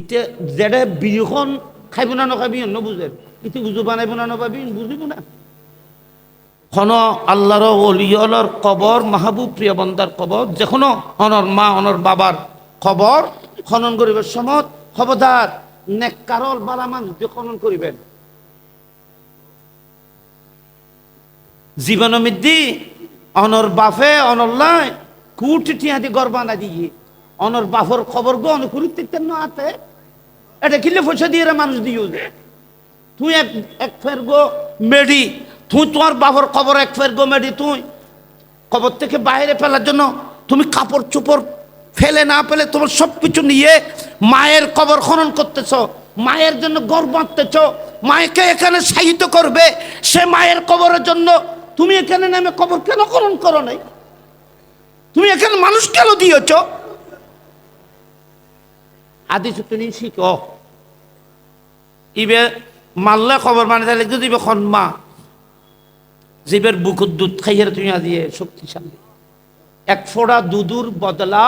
ইতে যেটা বিখন খাইব না নখাবি, অন্য বুঝে ইতি বুঝু বানাইব না নপাবি বুঝিব না। খন আল্লাহর অলিয়লর কবর মাহবুব প্রিয় বন্দার কবর যেখনো অনর মা অনর বাবার খবর খনন করিবার সময় খবরদার নেককারল বালা মানুষ দিয়ে খনন করিবেন জীবন মিদ্দি অনর বাফে অনল্লায় কুটি টিয়াদি গর্বানা দিয়ে। অনর বাফর খবর গো অনুকুরিত না আতে এটা কিলে পয়সা দিয়ে মানুষ দিও যে তুই এক এক ফের গো মেডি, তুই তোমার বাবর খবর এক ফের গো মেডি তুই। কবর থেকে বাইরে ফেলার জন্য তুমি কাপড় চোপড় ফেলে না ফেলে তোমার সব কিছু নিয়ে মায়ের কবর খনন করতেছ। মায়ের জন্য গর্ব বাঁধতেছ মায়েকে এখানে সাহিত্য করবে। সে মায়ের কবরের জন্য তুমি এখানে নামে কবর কেন খনন করো নাই? তুমি এখানে মানুষ কেন দিয়েছ? আদি তুমি শিখো ইবে মাল্লা খবর মানে তাহলে যদি জীবের বুকুর দুধ খাইয়ে তুমি শক্তিশালী। এক ফোড়া দুধুর বদলা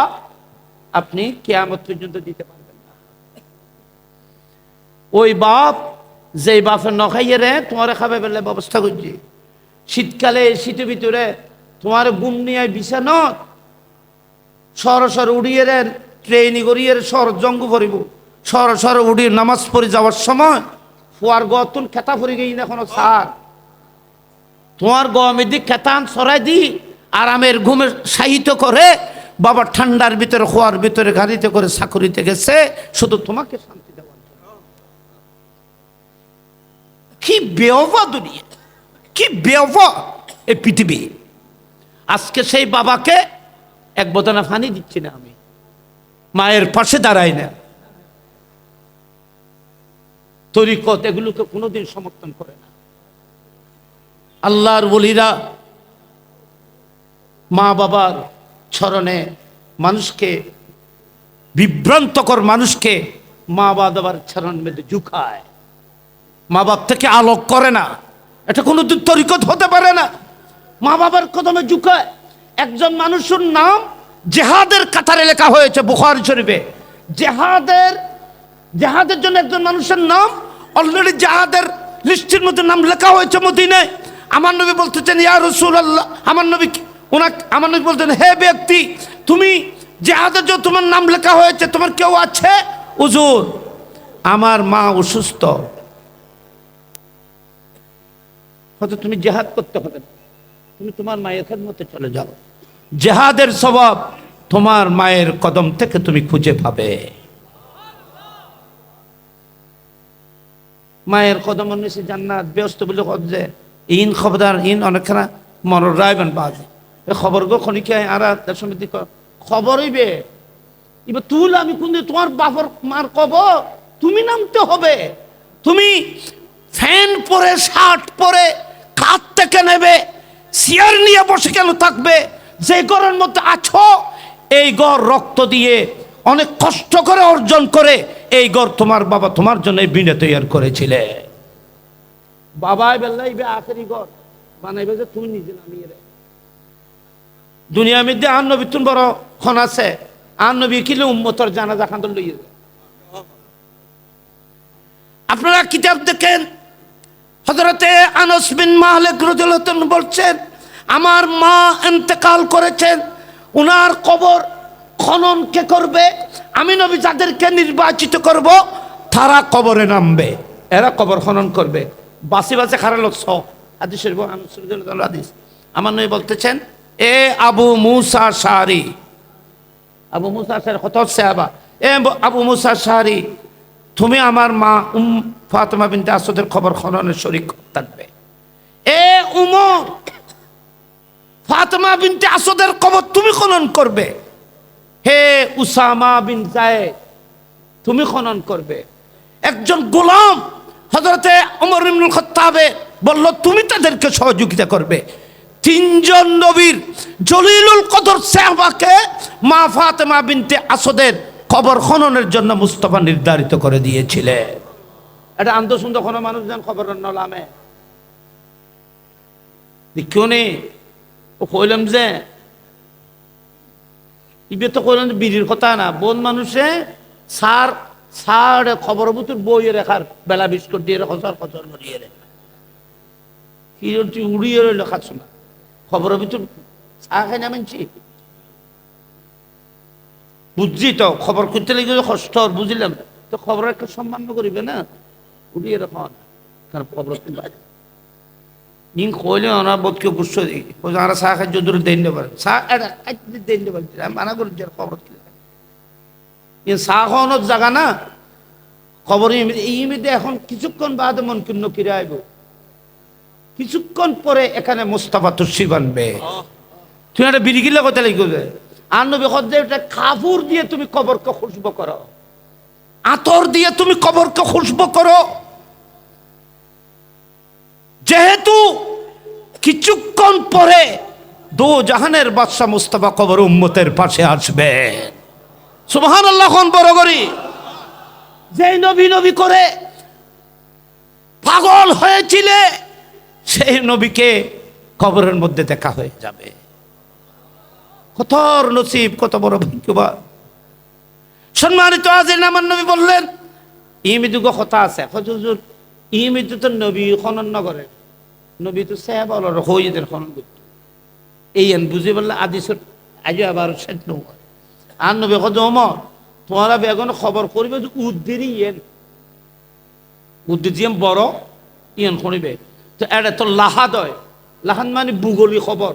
আপনি কেয়ামত পর্যন্ত দিতে পারবেন না। ওই বাপ যেই বাপের নখাইয়ে রে তোমার খাবে বেলে ব্যবস্থা করছি। শীতকালে শীতের ভিতরে তোমার গুম নিয়ে সর সর উড়িয়ে রে ট্রেনে করিয়ে সর জঙ্গ ভরিব। সর সর উঠি নামাজ পড়ে যাওয়ার সময় ফুয়ার গতুন খেতা ফুরি গেই না কোনো সার তোমার গমের দিক খেতান সরাই দি, আরামের ঘুমে সাহিত্য করে, বাবা ঠান্ডার ভিতরে খোয়ার ভিতরে গাড়িতে করে চাকরিতে গেছে, শুধু তোমাকে শান্তি দেওয়ার। কি বেওয়া দুনিয়া, কি বেওয়া এ পৃথিবী। আজকে সেই বাবাকে এক বোতনা ফানি দিচ্ছি না আমি। মায়ের পাশে দাঁড়াই না। তরিকত এগুলোকে কোনোদিন সমর্থন করে না। আল্লাহর বলিরা মা বাবার চরণে মানুষকে, বিভ্রান্তকর মানুষকে মা বাবার চরণ মেয়েদে ঝুঁকায় মা বাপ থেকে আলোক করে না। এটা কোনোদিন তরিকত হতে পারে না। মা বাবার কদমে ঝুঁকায় একজন মানুষের নাম জেহাদের কাতারে লেখা হয়েছে বুখারি শরীফে। জেহাদের জেহাদের জন্য একজন মানুষের নাম অলরেডি জাহাদের লিস্টের মধ্যে নাম লেখা হয়েছে মদিনায়। আমার নবী বলতেছেন, ইয়া রসুল আল্লাহ আমার নবী ওনাকে আমার নবী বলতেন হে ব্যক্তি, তুমি জেহাদের জন্য তোমার নাম লেখা হয়েছে, তোমার কেউ আছে? উজুর আমার মা অসুস্থ। হয়তো তুমি জেহাদ করতে হবে তুমি তোমার মায়ের খেদমতে চলে যাও। জেহাদের স্বভাব তোমার মায়ের কদম থেকে তুমি খুঁজে পাবে। মায়ের কদম নিচে জান্নাত, ব্যস্ত বলে যে, ইন খবরদার, ইন অনেকখানা মনের রায়বেন বাজ খবর গো খনিকে আর সমিতি ক- খবর হইবে। এবার তুল আমি কোন তোমার বাপর মার কব তুমি নামতে হবে। তুমি ফ্যান পরে, শার্ট পরে কাত থেকে নেবে, চেয়ার নিয়ে বসে কেন থাকবে? যে ঘরের মধ্যে আছো, এই গড় রক্ত দিয়ে অনেক কষ্ট করে অর্জন করে এই গড় তোমার বাবা তোমার জন্য বিনে তৈরি করেছিলে। বাবাই বেল্লাইবে আখেরি ঘর বানাইবে যে তুমি নিজে নামিয়ে রে। দুনিয়া মধ্যে আর নবী তুমি বড় খন আছে। আর নবী কিলে উম্মতর জানাজা খান লইয়ে আপনারা কিতাব দেখেন হজরতে আনস বিন মাহলেক রজলতন বলছেন আমার মা এন্তেকাল করেছেন উনার কবর খনন কে করবে? আমি নবী যাদেরকে নির্বাচিত করব, তারা কবরে নামবে। এরা কবর খনন করবে। বাসি বাসে খারালো ছ আদিস আদিস আমার নবী বলতেছেন, এ আবু মুসা শাহরি আবু মুসা শাহরি কত সাহাবা এ আবু মুসা শাহরি তুমি আমার মা উম ফাতেমা বিনতে আসাদের খবর খননের শরিক থাকবে। এ উমর ফাতেমা বিনতে আসাদের কবর তুমি খনন করবে। হে উসামা বিন জায়েদ, তুমি খনন করবে। একজন গোলাম হজরতে অমর ইবনুল খত্তাবে বলল, তুমি তাদেরকে সহযোগিতা করবে। তিনজন নবীর জলিলুল কদর সাহবাকে মা ফাতেমা বিনতে আসদের খবর খননের জন্য মুস্তফা নির্ধারিত করে দিয়েছিলেন এটা আন্দোলন কোনো মানুষজন খবর নলামে দেখিও নে কইলাম যে, ইবে তো কইলাম বিড়ির কথা না, বোন মানুষে সার সাড়ে খবর বুতুর বইয়ে রেখার বেলা বিস্কুট দিয়ে রে খচর খচর মরিয়ে রে উড়িয়ে রইল খাচ্ছ না? ভিতর চা খাই না মানছি? বুঝছি তো, খবর করতে লেগে কষ্ট বুঝলাম তো খবর একটা সম্মান করিবে না? উড়িয়ে রাখো না, কারণ খবর ইন কইলে ওরা বোধকে দিই ওই যারা চা খাই যদি দেন দেবে চা এটা খাইতে দেন আমি মানা করি যে খবর চা খাওয়ানোর জায়গা না খবর এই এখন কিছুক্ষণ বাদে মন কিন্ন কিরে আইব কিছুক্ষণ পরে এখানে মোস্তাফা তুসি বানবে তুমি একটা বিড়িগিলে কথা লিখবে আর নবী এটা কাপড় দিয়ে তুমি কবরকে খুশবো করো আতর দিয়ে তুমি কবরকে খুশবো করো যেহেতু কিছুক্ষণ পরে দো জাহানের বাদশাহ মুস্তাফা কবর উম্মতের পাশে আসবে। সুবহান আল্লাহ বড় করি। যেই নবী নবী করে পাগল হয়েছিলে, সেই নবীকে কবরের মধ্যে দেখা হয়ে যাবে। কত নসিব, কত বড় ভাগ্যবান। সম্মানিত আজির আমার নবী বললেন, ইমিদুগ কথা আছে। হজুর ইমিদু তো নবী খনন নগরে। নবী তো সাহেব অলর হইদের খনন করত। এই এন বুঝি বললে আদিসর আজ আবার শেষ নয় আর নবী কত অমর তোমারা বেগুন খবর করবে যে উদ্দিরই ইয়েন উদ্দির বড় ইয়েন শুনিবে তো এটা তো লাহাদ হয় লাহাদ মানে ভূগোলি খবর।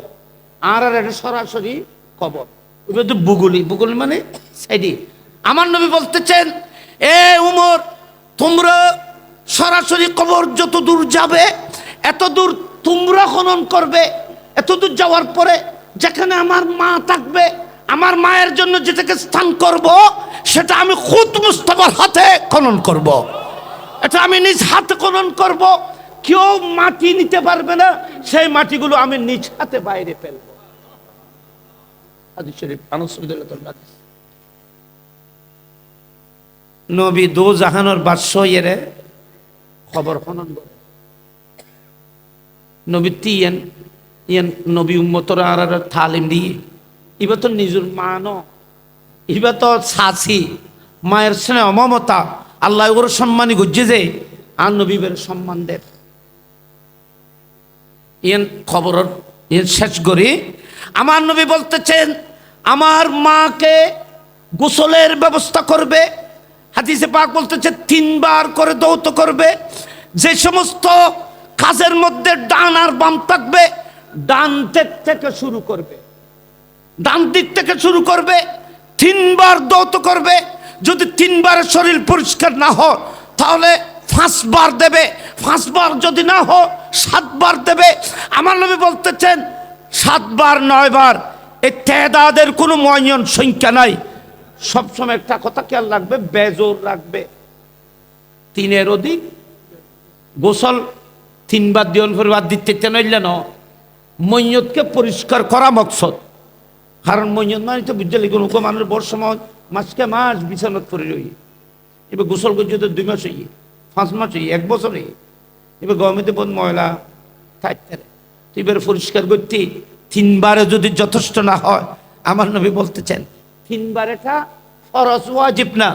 আর আর এটা সরাসরি খবর। ওইটা তো ভূগোলি ভূগোলি মানে সাইডি। আমার নবী বলতেছেন, এ উমর, তোমরা সরাসরি কবর যত দূর যাবে, এত দূর তোমরা খনন করবে, এত দূর যাওয়ার পরে যেখানে আমার মা থাকবে, আমার মায়ের জন্য যেটাকে স্থান করব, সেটা আমি খুদ মুস্তফার হাতে খনন করব। এটা আমি নিজ হাতে খনন করব কেউ মাটি নিতে পারবে না, সেই মাটিগুলো আমি নিজ হাতে বাইরে ফেলব। নবী দো জাহানোর বাদশ ইয়েরে খবর খনন করে নবী তিয়ান ইয়ান নবী উম্মতরা আর আর তালিম দিয়ে ইবা তো নিজের মা ন ইবা তো সাসি মায়ের স্নেহ, মমতা আল্লাহ ওর সম্মানই গজ্জে যে, আর নবীবের সম্মান দেব। ইয়ান খবর, ইয়ান শেষ করি। আমার নবী বলতেছেন, আমার মাকে গোসলের ব্যবস্থা করবে হাদিসে পাক বলতেছে, তিনবার করে দৌত করবে, যে সমস্ত কাজের মধ্যে ডান আর বাম থাকবে, ডান দিক থেকে শুরু করবে। ডান দিক থেকে শুরু করবে, তিনবার দৌত করবে, যদি তিনবার শরীর পরিষ্কার না হয়, তাহলে পাঁচবার দেবে। পাঁচবার যদি না হয়, সাতবার দেবে। আমার নবী বলতেছেন, সাতবার, নয়বার এই তেদাদের কোনো ময়ন সংখ্যা নাই। সবসময় একটা কথা খেয়াল রাখবে, বেজোর রাখবে। তিনের অধিক, গোসল তিনবার দিন পরিবার দিতে নইলে ন মৈয়তকে পরিষ্কার করা মকসদ। কারণ মৈয়ত মানে তো বুঝতে লিখুন ওকে মানুষ বর্ষময় মাসকে মাস বিছানত করে রই। এবার গোসল করছে তো দুই মাস হই পাঁচ মাস হই এক বছর হই এবার গরমেতে বোধ ময়লা থাকতে এবার পরিষ্কার করতে তিনবারে যদি যথেষ্ট না হয়, আমার নবী বলতে বলতেছেন তিনবার এটা ফরজ ওয়াজিব না।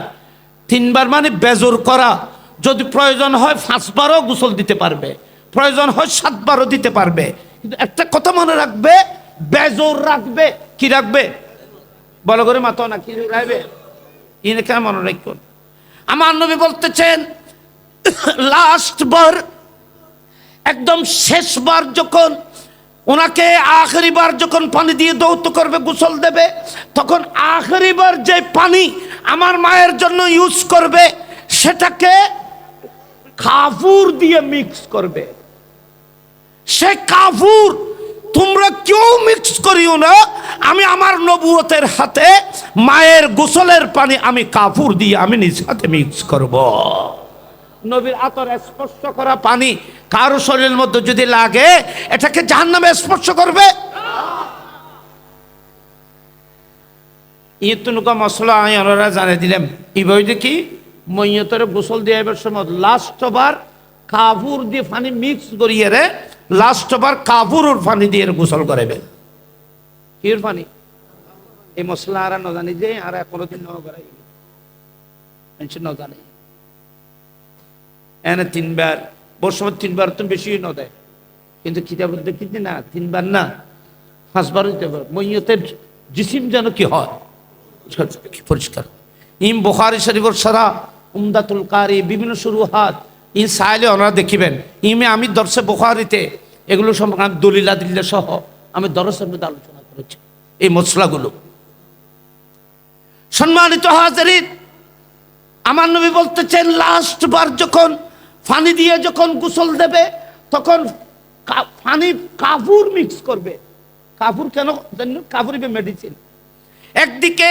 তিনবার মানে বেজোর করা। যদি প্রয়োজন হয় পাঁচবারও গোসল দিতে পারবে। প্রয়োজন হয় সাতবারও দিতে পারবে। কিন্তু একটা কথা মনে রাখবে, বেজোর রাখবে। কি রাখবে? বলো করে মাথা না, কি রাখবে? ইনে কেন মনে রাখুন আমার নবী বলতেছেন লাস্ট বার একদম শেষবার যখন ওনাকে আখরিবার যখন পানি দিয়ে দৌত করবে, গোসল দেবে, তখন আখরিবার যে পানি আমার মায়ের জন্য ইউজ করবে, সেটাকে কাফুর দিয়ে মিক্স করবে। সে কাফুর, তোমরা কেউ মিক্স করিও না, আমি আমার নবুয়তের হাতে মায়ের গোসলের পানি আমি কাফুর দিয়ে আমি নিজ হাতে মিক্স করব। নবীর আতর স্পর্শ করা পানি কারও শরীরের মধ্যে যদি লাগে, এটাকে জাহান্নামে স্পর্শ করবে। ইতুনুকা মশলা আমি ওনারা জানিয়ে দিলাম। এই বই দেখি মৈয়তরে গোসল দিয়ে এবার সময় লাস্ট বার কাপুর দিয়ে পানি মিক্স করিয়ে রে লাস্ট বার কাপুর পানি দিয়ে গোসল করাবে কির পানি? এই মশলা আর না জানি যে, আর কোনোদিন ন করাই মানুষ ন জানে এনে তিনবার বর্ষবার তিনবার তো বেশি ন দেয় কিন্তু কিতাবের দেখিতে না, তিনবার না, পাঁচবার হইতে পারে। মৈয়তের জিসিম যেন কি হয় পরিষ্কার। ইম বুখারি শরীফর সারা উমদাতুল কারি, বিভিন্ন শুরুহাত ইন সাইলে ওনারা দেখিবেন। ইমে আমি দর্শে বুখারিতে, এগুলো সম্পর্কে আমি দলিলা দিল্লা সহ আমি দরসের মধ্যে আলোচনা করেছি, এই মশলাগুলো সম্মানিত হাজারিন, আমার নবী বলতেছেন লাস্ট বার যখন ফানি দিয়ে যখন গোসল দেবে, তখন ফানি কাপুর মিক্স করবে। কাপুর কেন কাপুর মেডিসিন একদিকে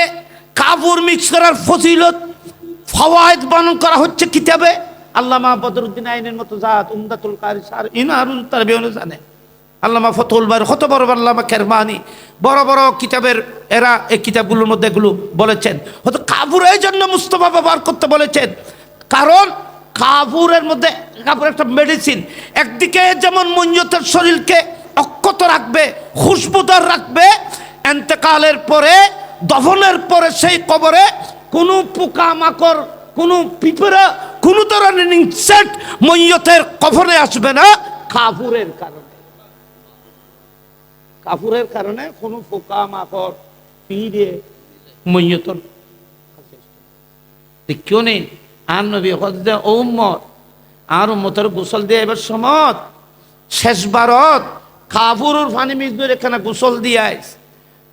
কাপুর মিক্স করার ফজিলত ফওয়ায়েদ বর্ণন করা হচ্ছে কিতাবে। আল্লামা বদরুদ্দিন আইনের মতো জাত, উমদাতুল কারি সার, ইনারুল তার বেউনে জানে। আল্লামা ফতুল বার, কত বড় বড় আল্লামা কেরমানি বড় বড় কিতাবের এরা এই কিতাবগুলোর মধ্যে এগুলো বলেছেন। হয়তো কাপুর এই জন্য মুস্তফা ব্যবহার করতে বলেছেন। কারণ কাপুরের মধ্যে কাপুর একটা মেডিসিন একদিকে যেমন মঞ্জতের শরীরকে অক্ষত রাখবে, খুশবুদার রাখবে, এন্তেকালের পরে, দফনের পরে সেই কবরে কোনো পোকা মাকড় কোনো পিঁপড়া, কোনো ধরনের ইনসেক্ট মৈয়তের কফনে আসবে না কাপুরের কারণে। কাপুরের কারণে কোনো পোকা মাকড় পিঁড়ে মৈয়তর কেউ নেই। আর নবী হজদে ঔম্মত আর উম্মতের গোসল দিয়ে এবার সমত। শেষ শেষবারত কাপুরের ফানি মিজদুর এখানে গোসল দিয়াই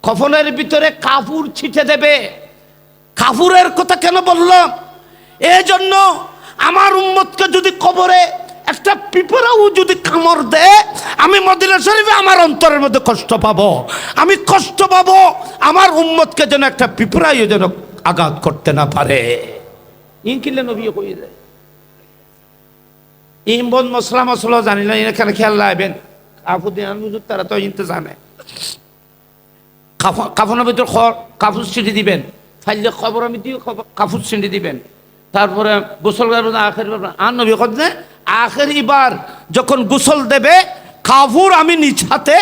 কফনের ভিতরে কাপুর ছিটে দেবে। কাপুরের কথা কেন বললাম? এই জন্য আমার উম্মতকে যদি কবরে একটা পিঁপড়াও যদি কামড় দেয়, আমি মদিনা শরীফে আমার অন্তরের মধ্যে কষ্ট পাবো। আমি কষ্ট পাবো আমার উম্মতকে যেন একটা পিঁপড়াইও যেন আঘাত করতে না পারে। ইন কিনলে নবী কই যায়? ইম বন মশলা মশলা জানি না, এখানে খেয়াল কাপুদিন হুজুর তারা তো ইনতে জানে কাফ- কাফনের ভিতর কাপড় ছিঁড়ে দিবেন। ফাইলে খবর আমি খবর- কাপড় ছিঁড়ে দিবেন। তারপরে গোসল আখের আর নবী কথা আখের বার যখন গোসল দেবে কাপড় আমি নিজ হাতে।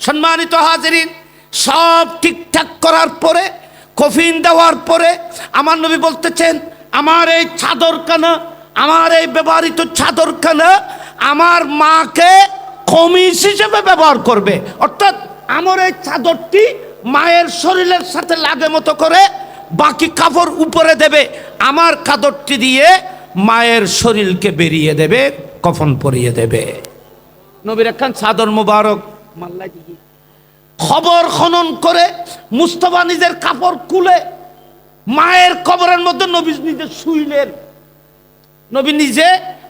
সম্মানিত হাজিরিন, সব ঠিকঠাক করার পরে কফিন দেওয়ার পরে আমার নবী বলতেছেন, আমার এই চাদরখানা আমার এই ব্যবহৃত চাদরখানা আমার মাকে কমিস হিসেবে ব্যবহার করবে। অর্থাৎ আমার এই চাদরটি মায়ের শরীরের সাথে লাগে মতো করে বাকি কাপড় উপরে দেবে। আমার চাদরটি দিয়ে মায়ের শরীরকে বেরিয়ে দেবে, কফন পরিয়ে দেবে। নবীর একখান চাদর মুবারক। মাল্লাই দিকে খবর খনন করে মুস্তফা নিজের কাপড় কুলে মায়ের কবরের মধ্যে নবী নিজে শুইলেন। নবী নিজে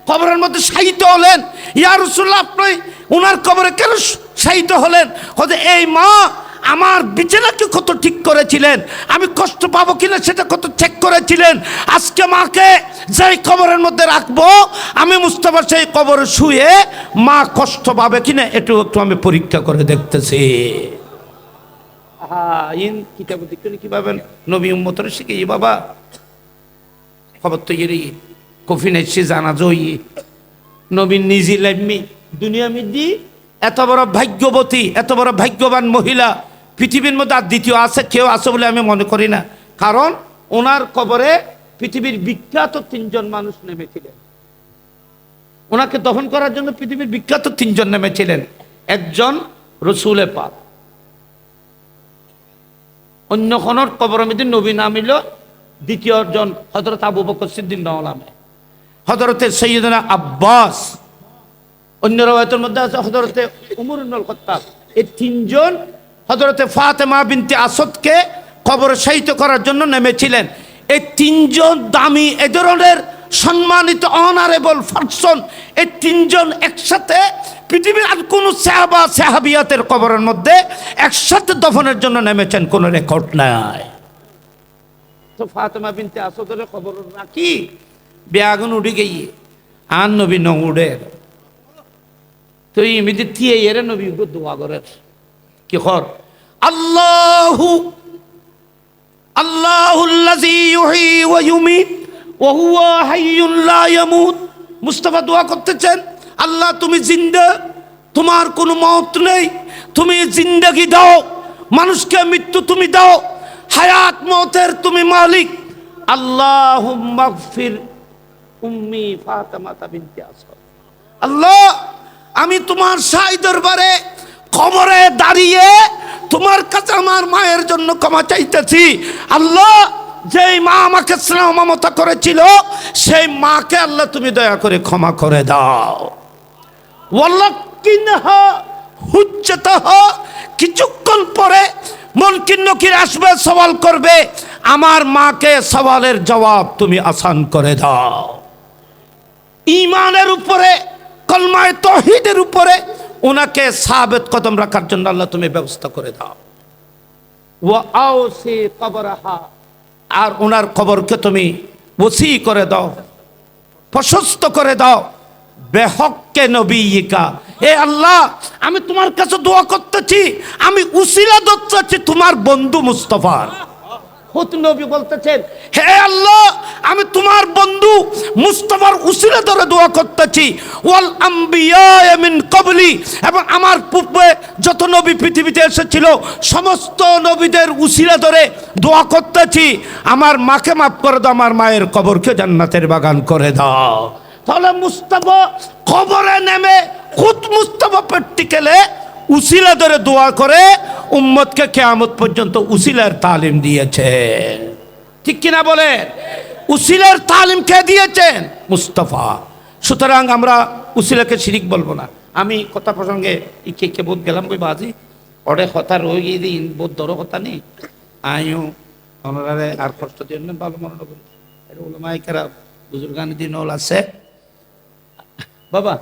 কবরের মধ্যে শায়িত হলেন। ইয়া রসুল্লাহ আপনি ওনার কবরে কেন শায়িত হলেন? হতে এই মা, আমার বিছানাকে কত ঠিক করেছিলেন? আমি কষ্ট পাবো কিনা সেটা কত চেক করেছিলেন? আজকে মাকে যেই কবরের মধ্যে রাখব, আমি মুস্তফা সেই কবরে শুয়ে মা কষ্ট পাবে কিনা একটু একটু আমি পরীক্ষা করে দেখতেছি। কিতাব কি পাবেন নবী উম্মতরে শিখে ই বাবা, খবর তো ইয়ে জানা জই নবী নিজে দুনিয়া মিদি এত বড় ভাগ্যবতী, এত বড় ভাগ্যবান মহিলা, পৃথিবীর মধ্যে আর দ্বিতীয় আছে, কেউ আছে বলে আমি মনে করি না। কারণ, ওনার কবরে পৃথিবীর বিখ্যাত তিনজন মানুষ নেমেছিলেন। ওনাকে দহন করার জন্য পৃথিবীর বিখ্যাত তিনজন নেমেছিলেন। একজন রসুলে পাক অন্য খনর কবরের মধ্যে নবী নামিল দ্বিতীয় জন হজরত আবু বকর সিদ্দিন নামে হজরতে সৈয়দনা আব্বাস। অন্য রবায়তের মধ্যে আছে হজরতে উমর খত্তাব। এই তিনজন হজরতে ফাতেমা বিনতে আসদকে কবর সাহিত্য করার জন্য নেমেছিলেন। এই তিনজন দামি এ ধরনের সম্মানিত অনারেবল পার্সন এই তিনজন একসাথে পৃথিবীর আর কোনো সাহাবা সাহাবিয়াতের কবরের মধ্যে একসাথে দফনের জন্য নেমেছেন, কোনো রেকর্ড নাই। তো ফাতেমা খবর বেআগুন উঠে নবী এরে নবী কি আল্লাহু ইউমীত। ওয়া হুয়া হাইয়্যুন ইয়ামুত। মুস্তাফা দোয়া করতেছেন, আল্লাহ, তুমি জিন্দা, তোমার কোনো মত নেই, তুমি জিন্দেগি দাও, মানুষকে মৃত্যু তুমি দাও, হায়াত মৌতের তুমি মালিক। আল্লাহ মাগফির উম্মি ফাতেমাতা বিনতে আল্লাহ, আমি তোমার সাই দরবারে কবরে দাঁড়িয়ে তোমার কাছে আমার মায়ের জন্য ক্ষমা চাইতেছি। আল্লাহ যেই মা আমাকে স্নেহ মমতা করেছিল, সেই মাকে আল্লাহ তুমি দয়া করে ক্ষমা করে দাও। কিছুক্ষণ পরে মনকিন নকির আসবে, সওয়াল করবে, আমার মাকে সওয়ালের জবাব তুমি আসান করে দাও। ইমানের উপরে, কলমায় তহিদের উপরে ওনাকে সাবেত কদম রাখার জন্য আল্লাহ তুমি ব্যবস্থা করে দাও। ও আও সে কবরাহা। আর ওনার কবরকে তুমি বসি করে দাও, প্রশস্ত করে দাও। বেহককে নবীকা এ আল্লাহ, আমি তোমার কাছে দোয়া করতেছি, আমি উসিলা দত্তাচ্ছি তোমার বন্ধু মুস্তফার। নবী বলতেছেন, হে আল্লাহ, আমি তোমার বন্ধু মুস্তফার উসিলা ধরে দোয়া করতেছি। ওয়াল আম্বিয়া মিন কবলি। এবং আমার পূর্বে যত নবী পৃথিবীতে এসেছিল, সমস্ত নবীদের উসিলা ধরে দোয়া করতেছি। আমার মাকে মাফ করে দাও, আমার মায়ের কবরকে জান্নাতের বাগান করে দাও। তাহলে মুস্তফা কবরে নেমে খুদ মুস্তফা প্র্যাকটিক্যালে উসিলা ধরে দোয়া করে উম্মতকে কেয়ামত পর্যন্ত উসিলার তালিম দিয়েছে ঠিক কিনা বলে উসিলার তালিম কে দিয়েছেন? মুস্তফা। সুতরাং আমরা উসিলাকে শিরিক বলব না। আমি কথা প্রসঙ্গে ইকে কে বোধ গেলাম কই বাজি? অডে কথা রয়ে গিয়ে দিন, বোধ ধরো কথা নেই। আয়ু ওনারে আর কষ্ট দিয়ে ভালো মনে রাখুন এটা ওলামাইকারা বুজুর্গানি দিন আছে। বাবা